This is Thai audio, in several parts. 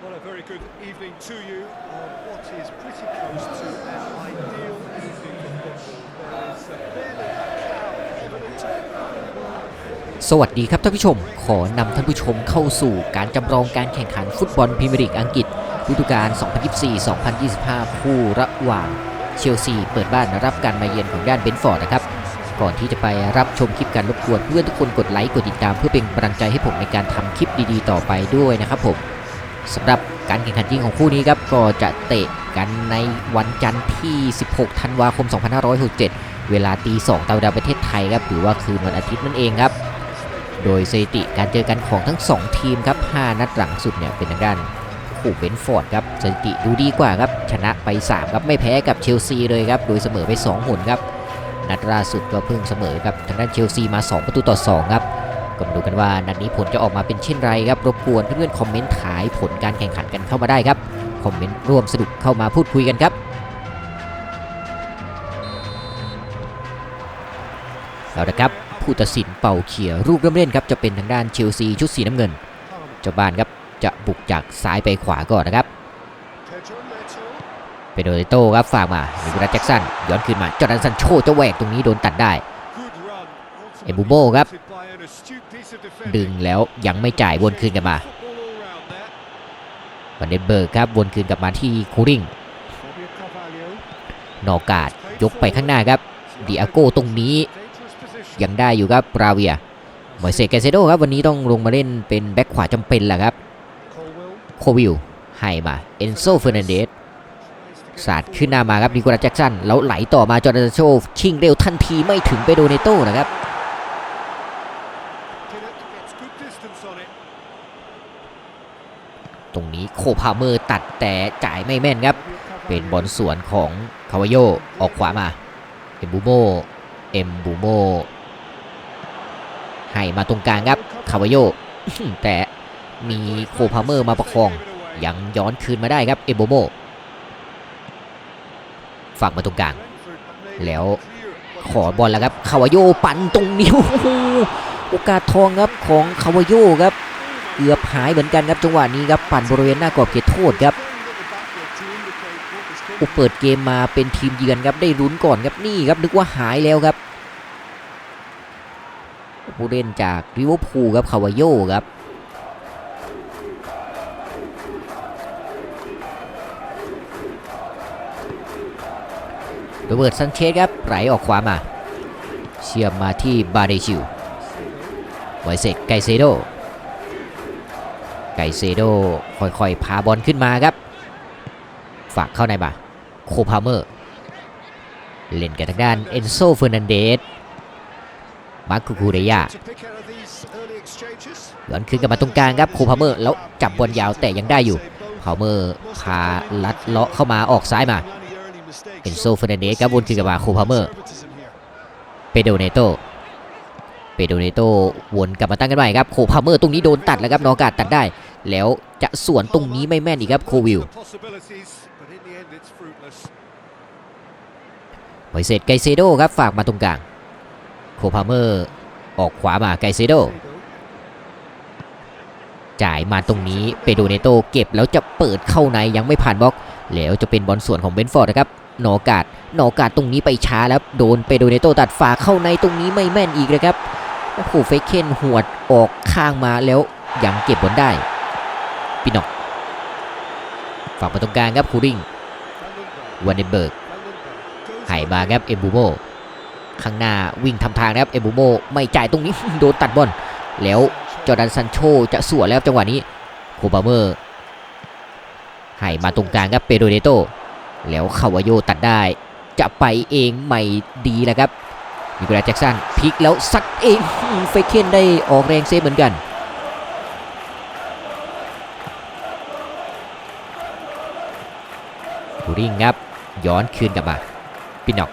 Well, a very good evening to you on what is pretty close to our ideal evening of football. There is barely a cloud evident. สวัสดีครับท่านผู้ชม ขอนำท่านผู้ชมเข้าสู่การจำลองการแข่งขันฟุตบอลพรีเมียร์ลีกอังกฤษฤดูกาล 2024-2025 คู่ระหว่างเชลซีเปิดบ้านรับการมาเยือนของด้านเบนฟอร์ดนะครับ ก่อนที่จะไปรับชมคลิปการรบกวนเพื่อนทุกคนกดไลค์กดติดตามเพื่อเป็นกำลังใจให้ผมในการทำคลิปดีๆ ต่อไปด้วยนะครับผม สำหรับการแข่งขันจริงของคู่นี้ครับก็จะเตะกันในวันจันทร์ที่ 16 ธันวาคม 2567 เวลาตี2ตามเวลาประเทศไทยครับหรือว่าคืนวันอาทิตย์นั่นเองครับ โดยสถิติการเจอกันของทั้ง 2 ทีมครับ 5 นัดหลังสุดเนี่ยเป็นทางด้านคู่เบนฟอร์ดครับสถิติดูดีกว่าครับ ชนะไป 3 ครับ ไม่แพ้กับเชลซีเลยครับ โดยเสมอไป2หนครับ นัดล่าสุดก็เพิ่งเสมอกับทางด้านเชลซีมา 2 ประตูต่อ 2 ครับ ก็มาดูกันว่านัดนี้ผลจะออกมาเป็นเช่นไรครับรบกวนเพื่อนๆคอมเมนต์ขายผลการแข่งขันกันเข้ามาได้ครับคอมเมนต์ร่วมสนุกเข้ามาพูดคุยกันครับเอาละครับผู้ตัดสินเป่าเขียรูปเริ่มเล่นครับจะเป็นทางด้านเชลซีชุดสีน้ำเงินเจ้าบ้านครับจะบุกจากซ้ายไปขวาก่อนนะครับเป็นโดเรโต้ครับฝากมามิกุรัสแจ็กสันย้อนคืนมาจอร์แดนซันโชจะแหวกตรงนี้โดนตัดได้เอบูโบ้ครับ Ultimately by an astute piece of ดึง defending. แล้วยังไม่จ่ายวนคืนกลับมา Football all round there. วันเดนเบิร์กครับวนคืนกลับมาที่คูริง Fabio Carvalho. นอกาดยกไปข้างหน้าครับดิอาโก้ตรงนี้ Dangerous position. ยังได้อยู่ครับบราเวียมอยเซเกเซโดครับวันนี้ต้องลงมาเล่นเป็นแบ็คขวาจำเป็นแหละครับ Colwell. โควิลให้มาเอนโซเฟอร์นันเดสสาดขึ้นหน้ามาครับนิโคลัสแจ็กสันแล้วไหลต่อมาจอร์แดนโชชิงเร็วทันทีไม่ถึงไปโดเนโต้นะครับ ตรงนี้โคพาเมอร์ตัดแต่จ่ายไม่แม่นครับ เป็นบอลสวนของคาวาโยออกขวามาเอมบูโมเอมบูโมให้มาตรงกลางครับคาวาโยแต่มีโคพาเมอร์มาประคอง ยังย้อนคืนมาได้ครับเอมบูโมฝากมาตรงกลาง แล้วขอบอลแล้วครับคาวาโยปั่นตรงนิ้วโอ้โหโอกาสทองครับของคาวาโยครับ เกือบหายเหมือนกันครับจังหวะนี้ครับปั่นบริเวณหน้ากรอบเขตโทษครับอุเปิดเกมมาเป็นทีมเยือนครับได้ลุ้นก่อนครับนี่ครับนึกว่าหายแล้วครับ ผู้เล่นจากริเวอร์พูลครับคาวาโยครับโรเบิร์ตซันเชสครับไหลออกขวามา เชื่อมมาที่บาเดชิวไวเซกไกเซโด ไกเซโดค่อยๆ พาบอลขึ้นมาครับ ฝากเข้าในบ่าโคพาเมอร์ เล่นกับทางด้านเอนโซเฟอร์นันเดสมาร์คูคูเรียา To pick out of these early exchanges. ย้อนคืนกลับมาตรงกลางครับโคพาเมอร์ แล้วจับบอลยาวแต่ยังได้อยู่พาเมอร์พาลัดเลาะเข้ามาออกซ้ายมาเอนโซเฟอร์นันเดสครับวนคืนกลับมาโคพาเมอร์เปโดเนโตเปโดเนโตวนกลับมาตั้งกันใหม่ครับโคพาเมอร์ตรงนี้โดนตัดแล้วครับนอกาดตัดได้ แล้วจะสวนตรงนี้ไม่แม่นอีกครับโควิลไวเซตไกเซโดครับฝากมาตรงกลาง โคพาเมอร์ออกขวามาไกเซโดจ่ายมาตรงนี้เปโดเนโตเก็บแล้วจะเปิดเข้าในยังไม่ผ่านบล็อก แล้วจะเป็นบอลส่วนของเบนฟอร์ดนะครับนอกาดนอกาดตรงนี้ไปช้าแล้วโดนเปโดเนโตตัดฝาเข้าในตรงนี้ไม่แม่นอีกเลยครับโอ้โหเฟเคนหวดออกข้างมาแล้วยังเก็บบอลได้ ปินอกฝากมาตรงกลางครับคูริงวันเดนเบิร์กไห่มาครับเอมบูโมข้างหน้าวิ่งทำทางนะครับเอมบูโมไม่จ่ายตรงนี้โดนตัดบอลแล้วจอร์แดนซันโชจะสวนแล้วจังหวะนี้โคบาเมอร์ไห่มาตรงกลางครับเปโดเนโตแล้วคาวาโยตัดได้ จะไปเองไม่ดีแล้วครับนิโคลัสแจ็กสันพลิกแล้วซัดเองเฟเคนได้ออกแรงเซฟเหมือนกัน ริงครับ ย้อนคืนกลับมาปินอก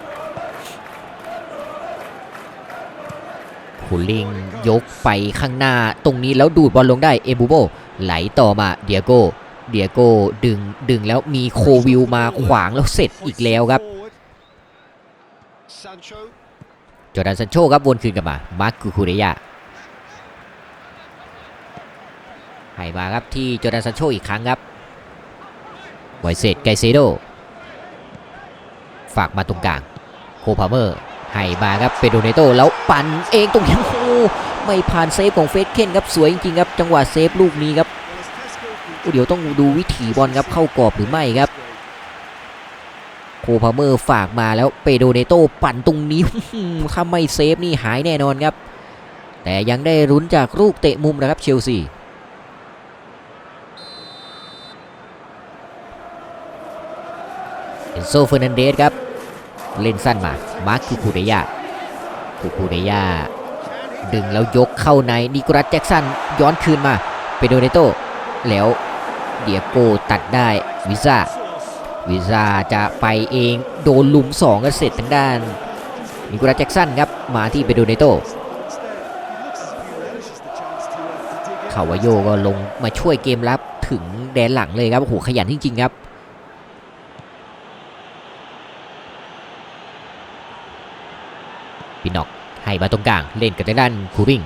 คูลิงยกไปข้างหน้าตรงนี้แล้วดูดบอลลงได้เอบูโบไหลต่อมาเดียโกเดียโกดึงดึงแล้วมีโควิลมาขวางแล้วเสร็จอีกแล้วครับ Sancho จอร์แดนซันโชครับวนคืนกลับมามาร์คคูคูเรยาให้มาครับที่จอร์แดนซันโชอีกครั้งครับไวเซตไกเซโด ฝากมาตรงกลางโคพาเมอร์ให้มาครับเปโดเนโตแล้วปั่นเองตรงนี้โอ้ไม่ผ่านเซฟของเฟสเคนครับสวยจริงๆครับจังหวะเซฟลูกนี้ครับโอ้เดี๋ยวต้องดูวิถีบอลครับเข้ากรอบหรือไม่ครับโคพาเมอร์ฝากมาแล้วเปโดเนโตปั่นตรงนี้ถ้าไม่เซฟนี่หายแน่นอนครับ แต่ยังได้รุ้นจากลูกเตะมุมนะครับเชลซีเอนโซเฟอร์นันเดสครับ เล่นสั้นมา มาร์คคูคูเดยาคูคูเดยาดึงแล้วยกเข้าในนิโคลัสแจ็กสันย้อนคืนมาเปโดเนโตแล้วเดียโกตัดได้วิซ่าวิซ่าจะไปเองโดนลุม2ก็เสร็จทางด้านนิโคลัสแจ็กสันครับมาที่เปโดเนโตคาวาโยก็ลงมาช่วยเกมรับถึงแดนหลังเลยครับโอ้โหขยันจริงๆครับ ปินอกให้ มาตรงกลางเล่นกับทางด้านคูริง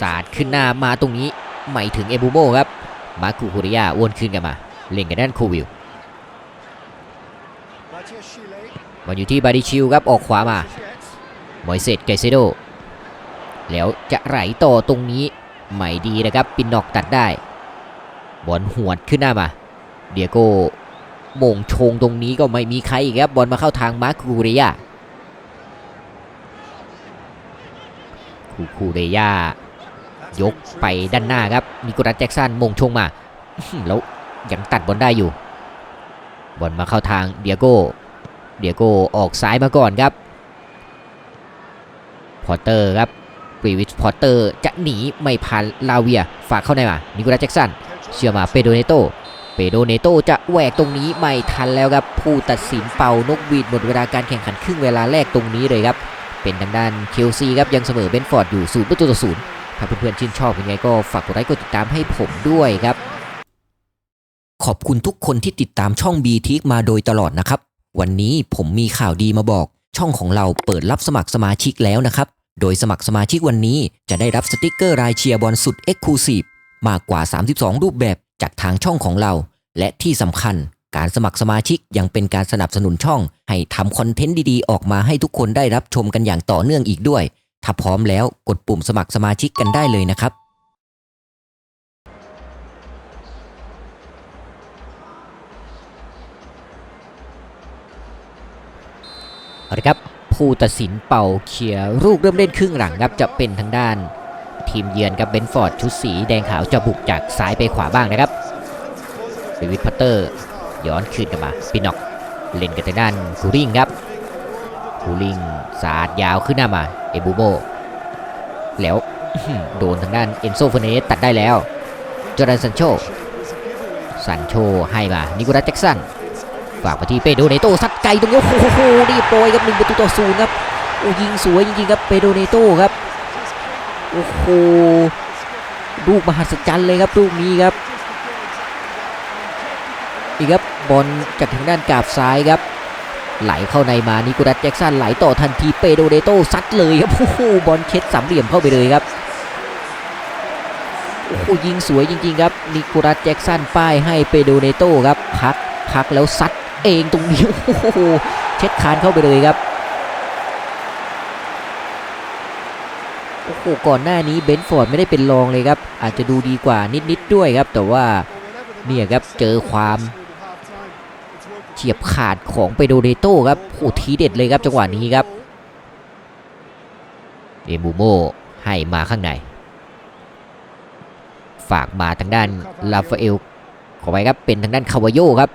สาดขึ้นหน้ามาตรงนี้ไม่ถึงเอบูโมครับ มาคูคุริยาวนคืนกันมา เล่นกับด้านคูวิลมันอยู่ที่บาดิชิลครับออกขวามามอยเซตไกเซโดแล้วจะไหลต่อตรงนี้ไม่ดีนะครับปินนอกตัดได้ บอลหวดขึ้นหน้ามา เดียโก้โมงชงตรงนี้ก็ไม่มีใครอีกครับบอลมาเข้าทางมาร์คูรียา คูคูเรียยกไปด้านหน้าครับนิโคลัสแจ็กสันมงชงมาแล้วยังตัดบอลได้อยู่บอลมาเข้าทางเดียโก้เดียโก้ออกซ้ายมาก่อนครับพอเตอร์ครับปรีวิชพอเตอร์จะหนีไม่ผ่านลาเวียฝากเข้าในมานิโคลัสแจ็กสันเชื่อมาเปโดเนโตเปโดเนโตจะแหวกตรงนี้ไม่ทันแล้วครับผู้ตัดสินเป่านกหวีดหมดเวลาการแข่งขันครึ่งเวลาแรกตรงนี้เลยครับ เป็นทางด้านเคลซีครับยังเสมอเบนฟอร์ดอยู่ศูนย์ประตูต่อศูนย์ถ้าเพื่อนๆชื่นชอบยังไงก็ฝากกดไลค์กดติดตามให้ผมด้วยครับ ขอบคุณทุกคนที่ติดตามช่องบีทิกมาโดยตลอดนะครับ วันนี้ผมมีข่าวดีมาบอก ช่องของเราเปิดรับสมัครสมาชิกแล้วนะครับ โดยสมัครสมาชิกวันนี้จะได้รับสติกเกอร์รายเชียร์บอลสุด e x c l u s i v e มากกว่า 32 รูปแบบจากทางช่องของเรา และที่สำคัญ การสมัครสมาชิกยังเป็นการสนับสนุนช่อง ให้ทำคอนเทนต์ดีๆ ออกมาให้ทุกคนได้รับชมกันอย่างต่อเนื่องอีกด้วย ถ้าพร้อมแล้วกดปุ่มสมัครสมาชิกกันได้เลยนะครับเอาละครับผู้ตัดสินเป่าเขียร์ลูกเริ่มเล่นครึ่งหลังครับจะเป็นทางด้าน ทีมเยือนกับเบนฟอร์ดชุดสีแดงขาวจะบุกจากซ้ายไปขวาบ้างนะครับเดวิดพัตเตอร์ ย้อนคืนกลับมาปินอกเล่นกับทางด้านกูริงครับกูริงสาดยาวขึ้นหน้ามาเอบูโบแล้วโดนทางด้านเอนโซเฟเนสตัดได้แล้วจอร์แดนซันโชซันโชให้มานิโคลัสแจ็กสันฝากมาที่เปโดเนโตซัดไกลตรงนี้โอ้โหนี่โปรยครับหนึ่งประตูต่อศูนย์ครับโอ้ยิงสวยจริงๆครับเปโดเนโตครับโอ้โหลูกมหัศจรรย์เลยครับลูกนี้ครับ อีกครับบอลจากทางด้านกาบซ้ายครับ ไหลเข้าในมานิโคลัสแจ็กสันไหลต่อทันทีเปโดเนโตซัดเลยครับโอ้โหบอลเช็ดสามเหลี่ยมเข้าไปเลยครับโอ้โหยิงสวยจริงๆครับนิโคลัสแจ็กสันป้ายให้เปโดเนโตครับพักพักแล้วซัดเองตรงนี้โอ้โหเช็ดคานเข้าไปเลยครับโอ้โหก่อนหน้านี้เบนฟอร์ดไม่ได้เป็นรองเลยครับ อาจจะดูดีกว่านิดๆด้วยครับ แต่ว่าเนี่ยครับเจอความ ฉียบขาดของเปโดเดโต้ครับโอ้ทีเด็ดเลยครับจังหวะนี้ครับเอมูโมให้มาข้างใน ฝากมาทางด้านลาฟาเอลขอไปครับเป็นทางด้านคาวาโยครับ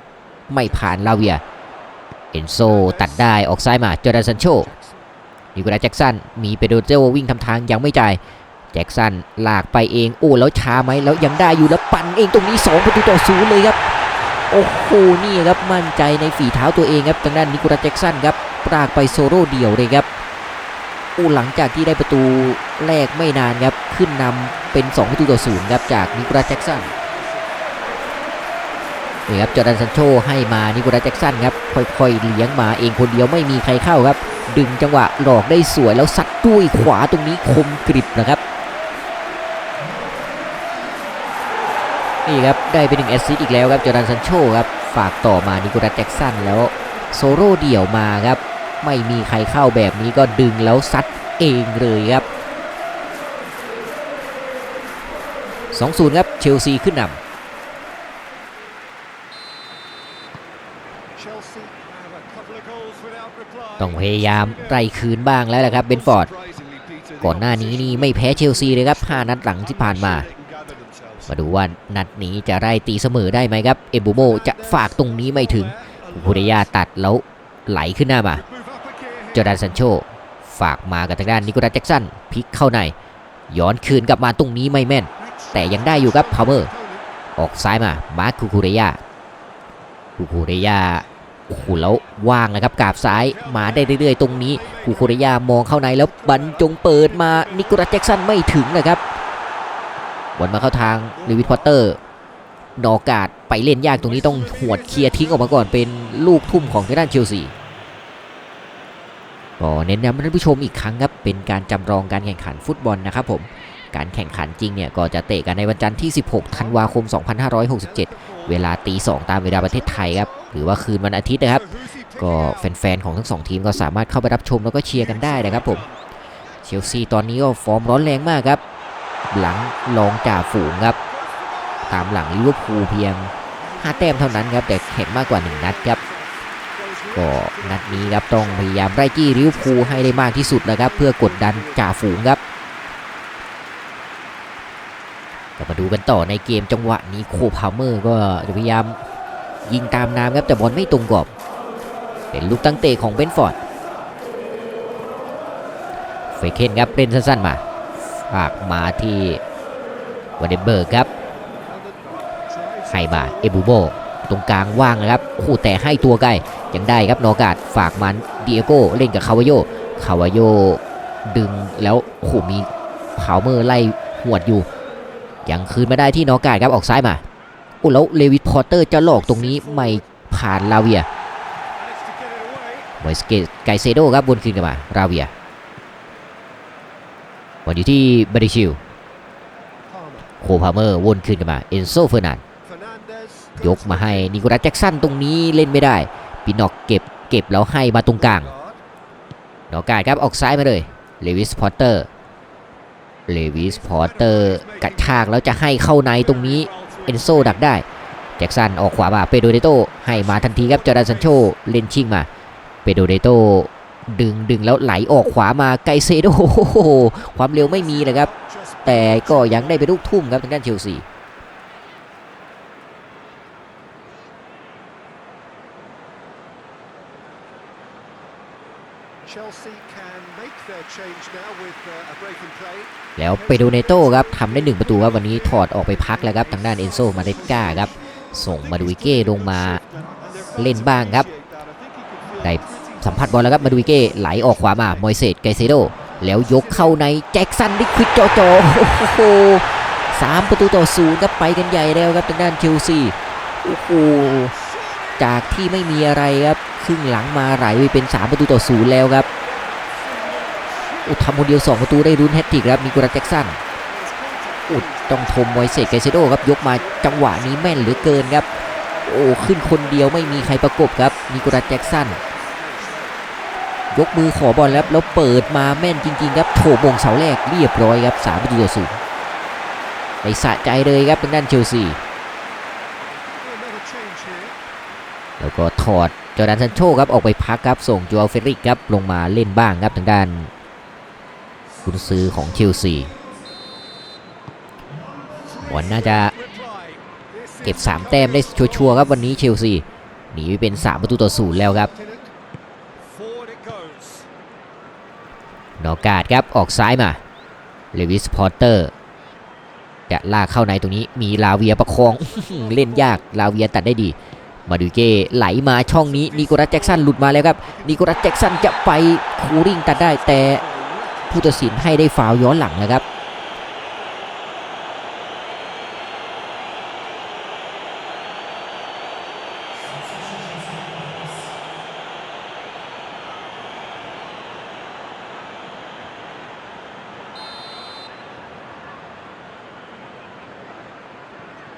ไม่ผ่านลาเวีย เอนโซตัดได้ออกซ้ายมาจอร์แดนซันโชนิโคลัสแจ็กสันมีเปโดเจโวิ่งทำทางยังไม่จ่ายแจ็กสันลากไปเองโอ้แล้วช้าไหมแล้วยังได้อยู่แล้วปั่นเองตรงนี้ 2 ประตูต่อศูนย์เลยครับ โอ้โหนี่ครับมั่นใจในฝีเท้าตัวเองครับทางด้านนิโคลัสแจ็กสันครับปรากไปโซโล่เดี่ยวเลยครับโอ้หลังจากที่ได้ประตูแรกไม่นานครับขึ้นนำเป็น 2 ประตูต่อศูนย์ครับจากนิโคลัสแจ็กสันนี่ครับจอร์แดนซันโชให้มานิโคลัสแจ็กสันครับค่อยๆเลี้ยงมาเองคนเดียวไม่มีใครเข้าครับ ดึงจังหวะหลอกได้สวยแล้วซัดด้วยขวาตรงนี้คมกริบนะครับ นี่ครับได้ไปหนึ่งแอสซิสต์อีกแล้วครับจอร์แดนซันโชครับฝากต่อมานิโคลัสแจ็กสันแล้วโซโล่เดี่ยวมาครับ ไม่มีใครเข้าแบบนี้ก็ดึงแล้วซัดเองเลยครับ 2-0 ครับ เชลซีขึ้นนำต้องพยายามไล่คืนบ้างแล้วแหละครับเบนฟอร์ด ก่อนหน้านี้นี่ไม่แพ้เชลซีเลยครับ 5 นัดหลังที่ผ่านมา มาดูว่านัดนี้จะไล่ตีเสมอได้ไหมครับ เอบูโมจะฝากตรงนี้ไม่ถึงคูเดยาตัดแล้วไหลขึ้นหน้ามา จอร์แดนซันโช ฝากมากับทางด้านนิโคลัสแจ็กสันพลิกเข้าใน ย้อนคืนกลับมาตรงนี้ไม่แม่น แต่ยังได้อยู่ครับพาวเมอร์ ออกซ้ายมา มาร์คคูคูเรยาคูคูเรยาโอ้โหแล้วว่างนะครับกาบซ้ายมาได้เรื่อยๆ ตรงนี้คูคูเรยามองเข้าในแล้วบรรจงเปิดมานิโคลัสแจ็กสันไม่ถึงนะครับ บอลมาเข้าทางลิวิทพอตเตอร์นอกาดไปเล่นยากตรงนี้ต้องหวดเคลียร์ทิ้งออกมาก่อนเป็นลูกทุ่มของทางด้านเชลซีก็เน้นย้ำท่านผู้ชมอีกครั้งครับเป็นการจำลองการแข่งขันฟุตบอลนะครับผมการแข่งขันจริงเนี่ยก็จะเตะกันในวันจันทร์ที่ 16 ธันวาคม 2567 เวลาตี 2 ตามเวลาประเทศไทยครับหรือว่าคืนวันอาทิตย์นะครับ ก็แฟนๆของทั้งสองทีมก็สามารถเข้าไปรับชมแล้วก็เชียร์กันได้นะครับผมเชลซีตอนนี้ก็ฟอร์มร้อนแรงมากครับ หลังรองจ่าฝูงครับ ตามหลังลิเวอร์พูลเพียง5แต้มเท่านั้นครับแต่แข่งมากกว่า 1 นัดครับก็นัดนี้ครับต้องพยายามไล่จี้ลิเวอร์พูลให้ได้มากที่สุดนะครับ เพื่อกดดันจ่าฝูงครับก็มาดูกันต่อในเกมจังหวะนี้โคพาวเมอร์ก็พยายามยิงตามน้ำครับแต่บอลไม่ตรงกรอบ เป็นลูกตั้งเตะของเบนฟอร์ดเฟเคนครับเล่นสั้นๆมา ฝากมาที่วันเดนเบิร์กครับให้มาเอบูโบตรงกลางว่างนะครับคู่แต่ให้ตัวใกล้ยังได้ครับนอกาดฝากมันเดียโก้เล่นกับคาวาโยคาวาโยดึงแล้วโอ้โหมีพาวเมอร์ไล่หวดอยู่ ยังคืนมาได้ที่นอกาดครับออกซ้ายมาโอ้แล้วเลวิทพอร์เตอร์จะหลอกตรงนี้ไม่ผ่านลาเวียมอยสเกตไกเซโดครับวนคืนกลับมาราเวียบ อลอยู่ที่บริชิลโคพาเมอร์วนคืนกลับมาเอนโซเฟอร์นันยกมาให้นิโคลัสแจ็กสันตรงนี้เล่นไม่ได้ปินอกเก็บเก็บแล้วให้มาตรงกลางนอกกาดครับออกซ้ายมาเลยเลวิสพอร์เตอร์เลวิสพอร์เตอร์กระชากแล้วจะให้เข้าในตรงนี้เอนโซดักได้แจ็กสันออกขวามาเปโดเดโตให้มาทันทีครับจอร์แดนซันโชเล่นชิงมาเปโดเดโต ดึงดึงแล้วไหลออกขวามาไกเซโดโอ้โหความเร็วไม่มีเลยครับ แต่ก็ยังได้ไปลูกทุ่มครับทางด้านเชลซี Chelsea can make their change now with uh, a break in play. แล้วเปโดเนโตครับทำได้หนึ่งประตูครับวันนี้ถอดออกไปพักแล้วครับทางด้านเอนโซมาเดสกาครับ ส่งมาดูอิเก้ลงมาเล่นบ้างครับได้ สัมผัสบอลแล้วครับมาดูอิเก้ไหลออกขวามามอยเซตไกเซโดแล้วยกเข้าในแจ็คสันลิควิดจอจอโอ้โหสามประตูต่อศูนย์ครับไปกันใหญ่แล้วครับทางด้านเชลซีโอ้โหจากที่ไม่มีอะไรครับครึ่งหลังมาไหลไปเป็น 3 ประตูต่อศูนย์แล้วครับอุทำคนเดียว 2 ประตูได้รุนแฮตติกครับนิโคลัสแจ็กสันอุดต้องชมไวเซตไกเซโดครับยกมาจังหวะนี้แม่นเหลือเกินครับโอ้ขึ้นคนเดียวไม่มีใครประกบครับนิโคลัสแจ็กสัน ยกมือขอบอลแล้วแล้วเปิดมาแม่นจริง ๆ ครับโถมงเสาแรกเรียบร้อยครับ3ประตูต่อศูนย์ไปสะใจเลยครับทางด้านเชลซีแล้วก็ถอดจอร์แดนซันโชครับออกไปพักครับส่งจูอัลเฟริกครับลงมาเล่นบ้างครับทางด้านคุณซื้อของเชลซีวันน่าจะเก็บ 3 แต้มได้ชัวร์ๆครับวันนี้เชลซีหนีไปเป็น 3 ประตูต่อศูนย์แล้วครับ นอกาดครับออกซ้ายมาเลวิสพอร์เตอร์จะลากเข้าในตรงนี้มีลาเวียประคองเล่นยากลาเวียตัดได้ดี มาดูเก้ไหลมาช่องนี้นิโคลัสแจ็กสันหลุดมาแล้วครับนิโคลัสแจ็กสันจะไปคูริงตัดได้แต่ผู้ตัดสินให้ได้ฟาวย้อนหลังนะครับ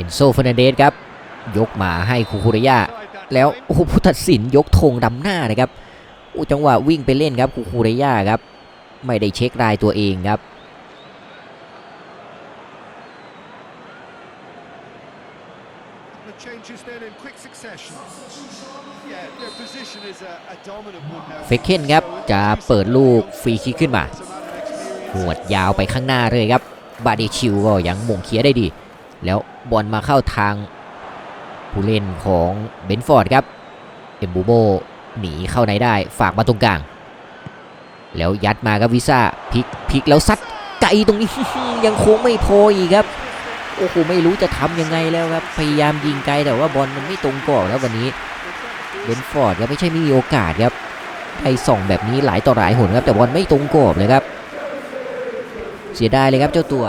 อนโซเฟอร์นันเดสครับยกมาให้คูคูเรยาแล้วโอ้ผู้ตัดสินยกธงดำหน้านะครับโอ้จังหวะวิ่งไปเล่นครับคูคูเรยาครับ ไม่ได้เช็ครายตัวเองครับเฟคเคนครับจะเปิดลูกฟรีคิกขึ้นมาหวดยาวไปข้างหน้าเลยครับ บาเดชิวก็ยังม่งเคลียได้ดี แล้ว บอลมาเข้าทาง ผู้เล่นของเบนฟอร์ดครับ เอมบูโบหนีเข้าในได้ฝากมาตรงกลาง แล้วยัดมาครับวิซ่าพลิกพลิกแล้วซัดไกลตรงนี้ยังโค้งไม่พออีกครับ โอ้โหไม่รู้จะทำยังไงแล้วครับ พยายามยิงไกลแต่ว่าบอลมันไม่ตรงกรอบแล้ววันนี้เบนฟอร์ดครับไม่ใช่ไม่มีโอกาสครับไปส่องแบบนี้หลายต่อหลายหนครับแต่บอลไม่ตรงกรอบเลยครับ เสียดายเลยครับเจ้าตัว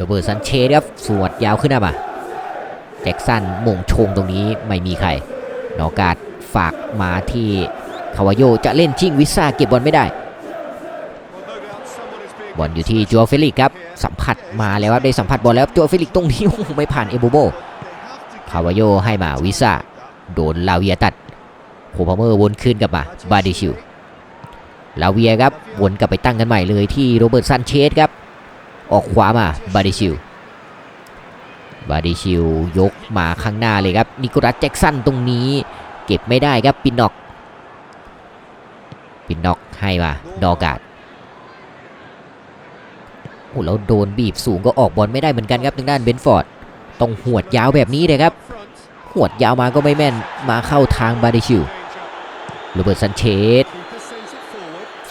โรเบิร์ตซันเชสครับสวดยาวขึ้นมาแจ็คสันมงชงตรงนี้ไม่มีใครนอกาดฝากมาที่คาวาโยจะเล่นชิงวิซ่าเก็บบอลไม่ได้ บอลอยู่ที่จัวเฟลิกครับสัมผัสมาแล้วครับได้สัมผัสบอลแล้วจัวเฟลิกตรงนี้โอ้ไม่ผ่านเอโบโบคาวาโยให้มาวิซ่าโดนลาเวียตัดโคพาเมอร์วนคืนกลับมาบาดิชิวลาเวียครับวนกลับไปตั้งกันใหม่เลยที่โรเบิร์ตซันเชสครับ ออกขวามาบาดิชิวบาดิชิวยกมาข้างหน้าเลยครับนิโคลัสแจ็กสันตรงนี้ เก็บไม่ได้ครับปินนอก ปินนอกให้มาดอกาดโอ้แล้วโดนบีบสูงก็ออกบอลไม่ได้เหมือนกันครับทางด้านเบนฟอร์ดต้องหวดยาวแบบนี้เลยครับ หวดยาวมาก็ไม่แม่นมาเข้าทางบาดิชิวโรเบิร์ตซันเชส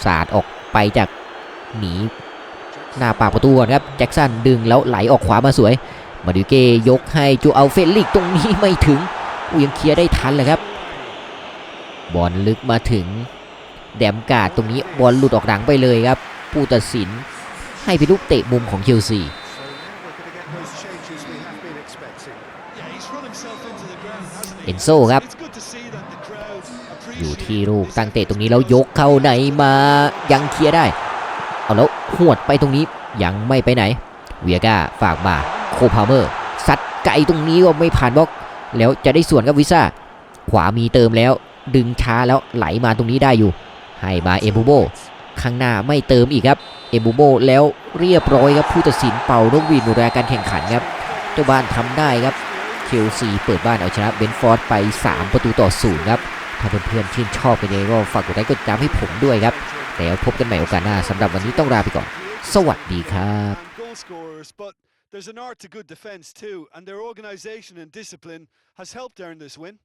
สาดออกไปจากหนี หน้าปากประตูก่อนครับแจ็คสันดึงแล้วไหลออกขวามาสวย มาดิเกยกให้จูเอาเฟลลิกตรงนี้ไม่ถึงอูยังเคลียร์ได้ทันเลยครับบอลลึกมาถึง แดมการ์ดตรงนี้บอลหลุดออกหลังไปเลยครับ ผู้ตัดสินให้เป็นลูกเตะมุมของเชลซี So now we're going to get those changes we have been expecting. Yeah, he's run himself into the ground, hasn't he? เอนโซครับ It's good to see that the crowd อยู่ appreciate ที่ลูกตั้งเตะตรงนี้แล้วยกเข้าในมายังเคลียร์ได้ เอาแล้วหวดไปตรงนี้ยังไม่ไปไหน เวียก้าฝากมาโคพาเมอร์ซัดไกลตรงนี้ก็ไม่ผ่านบล็อก แล้วจะได้ส่วนกับวิซ่า ขวามีเติมแล้ว ดึงช้าแล้วไหลมาตรงนี้ได้อยู่ ให้มาเอมบูโบข้างหน้าไม่เติมอีกครับ เอมบูโบแล้วเรียบร้อยครับผู้ตัดสินเป่านกหวีดหมดเวลการแข่งขันครับ เจ้าบ้านทำได้ครับเชลซีเปิดบ้านเอาชนะเบนฟอร์ดไป 3 ประตูต่อศูนย์ครับ ถ้าเพื่อนๆชื่นชอบกันยังก็ฝากกดไลค์กดติดตามให้ผมด้วยครับ แล้วพบกันใหม่โอกาสหน้าสำหรับวันนี้ต้องลาไปก่อน สวัสดีครับ and goal scorers, but there's an art to good defence too, and their organisation and discipline has helped earn this win.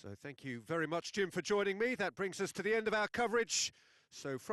So thank you very much, Jim, for joining me. That brings us to the end of our coverage. So from